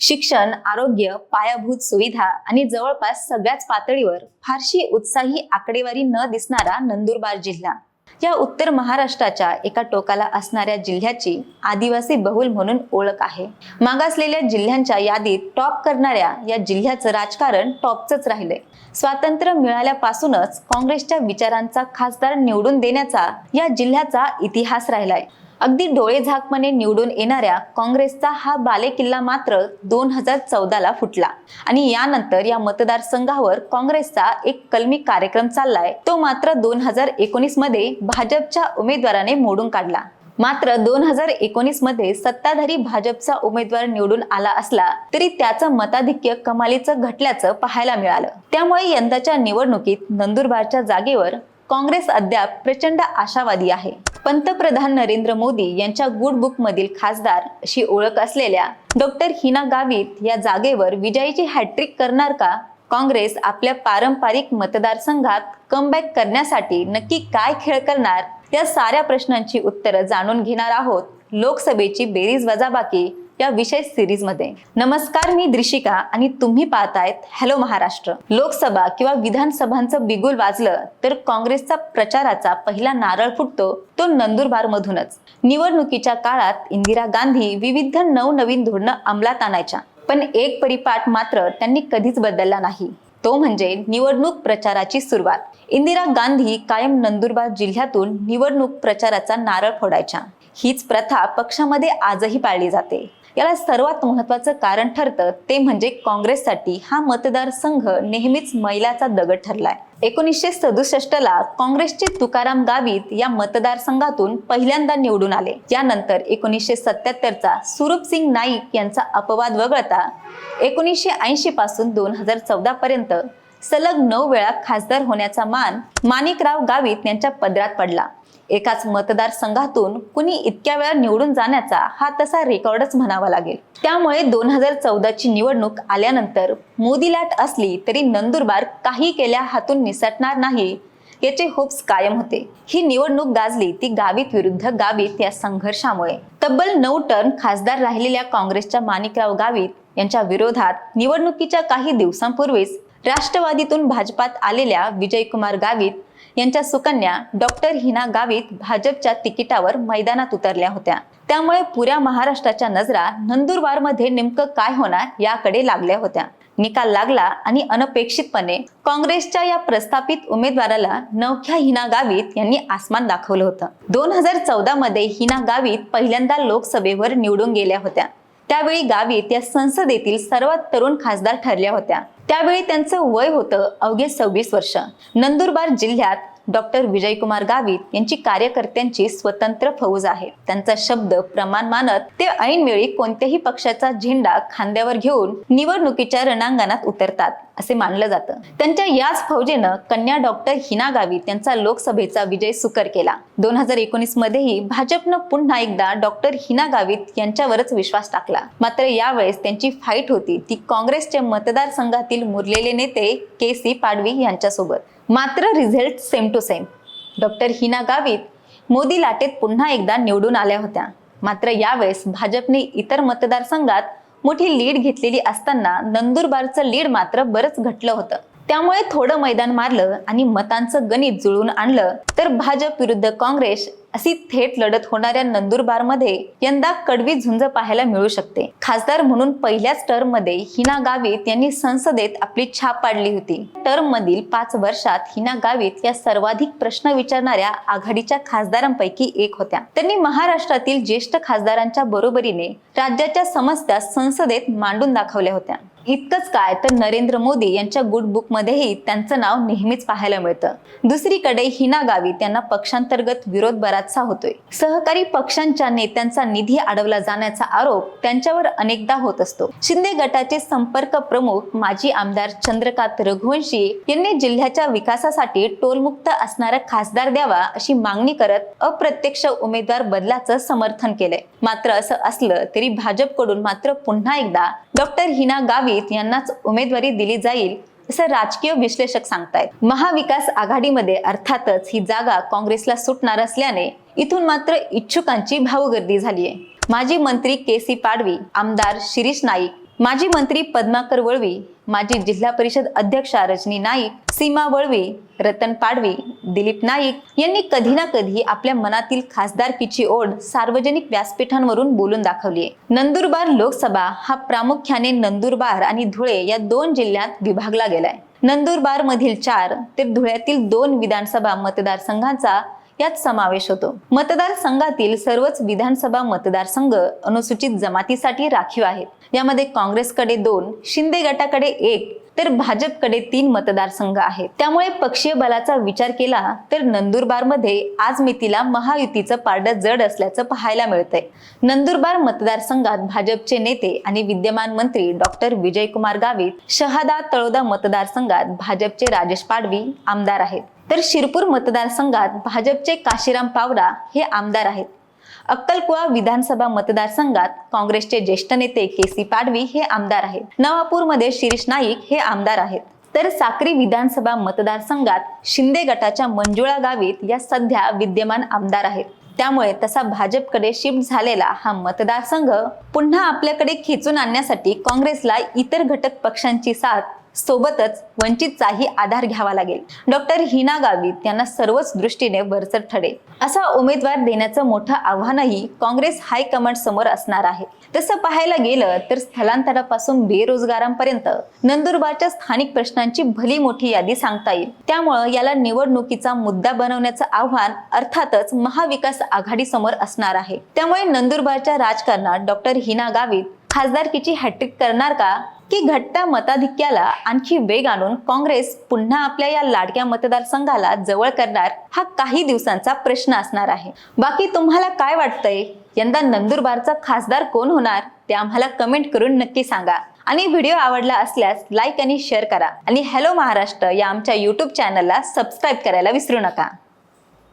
शिक्षण आरोग्य पायाभूत सुविधा आणि जवळपास सगळ्याच पातळीवर फारशी उत्साही आकडेवारी न दिसणारा नंदुरबार जिल्हा. या उत्तर महाराष्ट्राच्या एका टोकाला असणाऱ्या जिल्ह्याची आदिवासी बहुल म्हणून ओळख आहे. मागासलेल्या जिल्ह्यांच्या यादीत टॉप करणाऱ्या या जिल्ह्याचं राजकारण टॉपचंच राहिलंय. स्वातंत्र्य मिळाल्यापासूनच काँग्रेसच्या विचारांचा खासदार निवडून देण्याचा या जिल्ह्याचा इतिहास राहिलाय. अगदी डोळे झाकपणे निवडून येणाऱ्या काँग्रेसचा हा बालेकिल्ला मात्र दोन हजार चौदाला फुटला. आणि यानंतर या मतदारसंघावर काँग्रेसचा एक कलमी कार्यक्रम चाललाय. तो मात्र दोन हजार एकोणीसमध्ये भाजपच्या उमेदवाराने मोडून काढला. मात्र दोन हजार एकोणीसमध्ये सत्ताधारी भाजपचा उमेदवार निवडून आला असला तरी त्याचं मताधिक्य कमालीचं घटल्याचं पाहायला मिळालं. त्यामुळे यंदाच्या निवडणुकीत नंदुरबारच्या जागेवर काँग्रेस अद्याप प्रचंड आशावादी आहे. पंतप्रधान नरेंद्र मोदी यांच्या गुड बुक मधील खासदार अशी ओळख असलेल्या डॉक्टर हिना गावित या जागेवर विजयीची हॅट्रिक करणार का? काँग्रेस आपल्या पारंपरिक मतदारसंघात कमबॅक करण्यासाठी नक्की काय खेळ करणार? या साऱ्या प्रश्नांची उत्तरं जाणून घेणार आहोत लोकसभेची बेरीज वजाबाकी. या विशेष सिरीजमध्ये नमस्कार मी द्रिशिका आणि तुम्ही पाहतायत हॅलो महाराष्ट्र. लोकसभा किंवा विधानसभांचं बिगुल वाजलं तर काँग्रेसचा प्रचाराचा पहिला नारळ फुटतो तो नंदुरबार मधूनच निवडणुकीच्या काळात इंदिरा गांधी विविध नवनवीन धोरणं अंमलात आणायच्या. पण एक परिपाठ मात्र त्यांनी कधीच बदलला नाही. तो म्हणजे निवडणूक प्रचाराची सुरुवात. इंदिरा गांधी कायम नंदुरबार जिल्ह्यातून निवडणूक प्रचाराचा नारळ फोडायच्या. हीच प्रथा पक्षामध्ये आजही पाळली जाते. याला सर्वात महत्वाचं कारण ठरतं ते म्हणजे काँग्रेससाठी हा मतदारसंघ नेहमीच मैलाचा दगड ठरलाय. एकोणीसशे सदुसष्ट ला काँग्रेसचे तुकाराम गावित या मतदारसंघातून पहिल्यांदा निवडून आले. यानंतर एकोणीसशे सत्याहत्तरचा सुरूप सिंग नाईक यांचा अपवाद वगळता एकोणीसशे ऐंशी पासून दोन हजार चौदा पर्यंत सलग नऊ वेळा खासदार होण्याचा मान माणिकराव गावित यांच्या पदरात पडला. एकाच मतदारसंघातून कुणी इतक्या वेळा निवडून जाण्याचा हा तसा रेकॉर्डच म्हणावा लागेल. त्यामुळे दोन हजार चौदाची निवडणूक आल्यानंतर मोदी लाट असली तरी नंदुरबार काही केल्या हातून निसटणार नाही याचे होप्स कायम होते. ही निवडणूक गाजली ती गावित विरुद्ध गावित या संघर्षामुळे. तब्बल नऊ टर्म खासदार राहिलेल्या काँग्रेसच्या माणिकराव गावित यांच्या विरोधात निवडणुकीच्या काही दिवसांपूर्वीच राष्ट्रवादीतून भाजपात आलेल्या विजयकुमार गावित यांच्या सुकन्या डॉक्टर हिना गावित भाजपच्या तिकिटावर मैदानात उतरल्या होत्या. त्यामुळे पुऱ्या महाराष्ट्राच्या नजरा नंदुरबारमध्ये नेमकं काय होणार याकडे लागल्या होत्या. निकाल लागला आणि अनपेक्षितपणे काँग्रेसच्या या प्रस्थापित उमेदवाराला नवख्या हिना गावित यांनी आसमान दाखवलं होतं. दोन हजार चौदा मध्ये हिना गावित पहिल्यांदा लोकसभेवर निवडून गेल्या होत्या. त्यावेळी गावी येत्या संसदेतील सर्वात तरुण खासदार ठरल्या होत्या. त्यावेळी त्यांचं वय होतं अवघे सव्वीस वर्ष. नंदुरबार जिल्ह्यात डॉक्टर विजयकुमार गावित यांची कार्यकर्त्यांची स्वतंत्र फौज आहे. त्यांचा शब्द प्रमाण मानत ते ऐनवेळी कोणत्याही पक्षाचा झेंडा खांद्यावर घेऊन निवडणुकीच्या रणांगणात उतरतात असे मानलं जातं. त्यांच्या याच फौजेनं कन्या डॉक्टर हिना गावित यांचा लोकसभेचा विजय सुकर केला. दोन हजार एकोणीस मध्येही भाजपनं पुन्हा एकदा डॉक्टर हिना गावित यांच्यावरच विश्वास टाकला. मात्र यावेळेस त्यांची फाईट होती. ती काँग्रेसच्या मतदारसंघातील मुरलेले नेते के सी पाडवी यांच्यासोबत. मात्र result same to same. Doctor Hina Gavit Modi लाटेत पुन्हा एकदा निवडून आल्या होत्या. मात्र यावेळेस भाजपने इतर मतदारसंघात मोठी लीड घेतलेली असताना नंदुरबारचं लीड मात्र बरंच घटलं होतं. त्यामुळे थोडं मैदान मारलं आणि मतांचं गणित जुळून आणलं तर भाजप विरुद्ध काँग्रेस अशी थेट लढत होणाऱ्या नंदुरबारमध्ये यंदा कडवी झुंज पाहायला मिळू शकते. खासदार म्हणून पहिल्याच टर्ममध्ये हिना गावित यांनी संसदेत आपली छाप पाडली होती. टर्म मधील पाच वर्षात हिना गावित या सर्वाधिक प्रश्न विचारणाऱ्या आघाडीच्या खासदारांपैकी एक होत्या. त्यांनी महाराष्ट्रातील ज्येष्ठ खासदारांच्या बरोबरीने राज्याच्या समस्या संसदेत मांडून दाखवल्या होत्या. इतकंच काय तर नरेंद्र मोदी यांच्या गुड बुक मध्येही त्यांचं नाव नेहमीच पाहायला मिळतं. दुसरीकडे हिना गावी त्यांना पक्षांतर्गत विरोध बराचसा होतोय. सहकारी पक्षांच्या नेत्यांचा निधी अडवला जाण्याचा आरोप त्यांच्यावर अनेकदा होत असतो. शिंदे गटाचे संपर्क प्रमुख माजी आमदार चंद्रकांत रघुवंशी यांनी जिल्ह्याच्या विकासासाठी टोलमुक्त असणारा खासदार द्यावा अशी मागणी करत अप्रत्यक्ष उमेदवार बदलाचं समर्थन केलंय. मात्र असं असलं तरी भाजपकडून मात्र पुन्हा एकदा डॉक्टर हिना गावी गावित यांनाच उमेदवारी दिली जाईल असं राजकीय विश्लेषक सांगतायत. महाविकास आघाडीमध्ये अर्थातच ही जागा काँग्रेसला सुटणार असल्याने इथून मात्र इच्छुकांची भाऊगर्दी झालीय. माजी मंत्री के सी पाडवी आमदार शिरीष नाईक माजी मंत्री पद्माकर वळवी माजी जिल्हा परिषद अध्यक्षा रजनी नाईक सीमा वळवी रतन पाडवी दिलीप नाईक यांनी कधी ना कधी आपल्या मनातील खासदारकीची ओढ सार्वजनिक व्यासपीठांवरून बोलून दाखवली आहे. नंदुरबार लोकसभा हा प्रामुख्याने नंदुरबार आणि धुळे या दोन जिल्ह्यात विभागला गेलाय. नंदुरबार मधील चार तर धुळ्यातील दोन विधानसभा मतदारसंघांचा यात समावेश होतो. मतदारसंघातील सर्वच विधानसभा मतदारसंघ अनुसूचित जमातीसाठी राखीव आहेत. यामध्ये काँग्रेसकडे दोन शिंदे गटाकडे एक तर भाजपकडे तीन मतदारसंघ आहेत. त्यामुळे पक्षीय बलाचा विचार केला तर नंदुरबारमध्ये आज मितीला महायुतीचं पारडं जड असल्याचं पाहायला मिळतंय. नंदुरबार मतदारसंघात भाजपचे नेते आणि विद्यमान मंत्री डॉक्टर विजयकुमार गावित शहादा तळोदा मतदारसंघात भाजपचे राजेश पाडवी आमदार आहेत. तर शिरपूर मतदारसंघात भाजपचे काशीराम पावरा हे आमदार आहेत. अक्कलकुवा विधानसभा मतदारसंघात काँग्रेसचे ज्येष्ठ नेते के सी पाडवी हे आमदार आहेत. नवापूरमध्ये शिरीष नाईक हे आमदार आहेत. तर साक्री विधानसभा मतदारसंघात शिंदे गटाच्या मंजुळा गावित या सध्या विद्यमान आमदार आहेत. त्यामुळे तसा भाजपकडे शिफ्ट झालेला हा मतदारसंघ पुन्हा आपल्याकडे खेचून आणण्यासाठी काँग्रेसला इतर घटक पक्षांची साथ सोबतच वंचितचाही आधार घ्यावा लागेल. डॉक्टर हिना गावित यांना सर्वच दृष्टीने वरचढ ठरेल. असा उमेदवार देण्याचं मोठं आव्हानही काँग्रेस हायकमांड समोर असणार आहे. तसं पाहायला गेलं तर स्थलांतरापासून बेरोजगारांपर्यंत नंदुरबारच्या स्थानिक प्रश्नांची भली मोठी यादी सांगता येईल. त्यामुळं याला निवडणुकीचा मुद्दा बनवण्याचं आव्हान अर्थातच महाविकास आघाडी समोर असणार आहे. त्यामुळे नंदुरबारच्या राजकारणात डॉक्टर हिना गावित खासदारकीची हॅट्रिक करणार का? की घट्ट मताधिक्याला आणखी वेग आणून काँग्रेस पुन्हा आपल्या या लाडक्या मतदारसंघाला जवळ करणार हा काही दिवसांचा प्रश्न असणार आहे. बाकी तुम्हाला काय वाटतंय? यंदा नंदुरबारचा खासदार कोण होणार? ते आम्हाला कमेंट करून नक्की सांगा. आणि व्हिडिओ आवडला असल्यास लाईक आणि शेअर करा. आणि हॅलो महाराष्ट्र या आमच्या युट्यूब चॅनलला सबस्क्राईब करायला विसरू नका.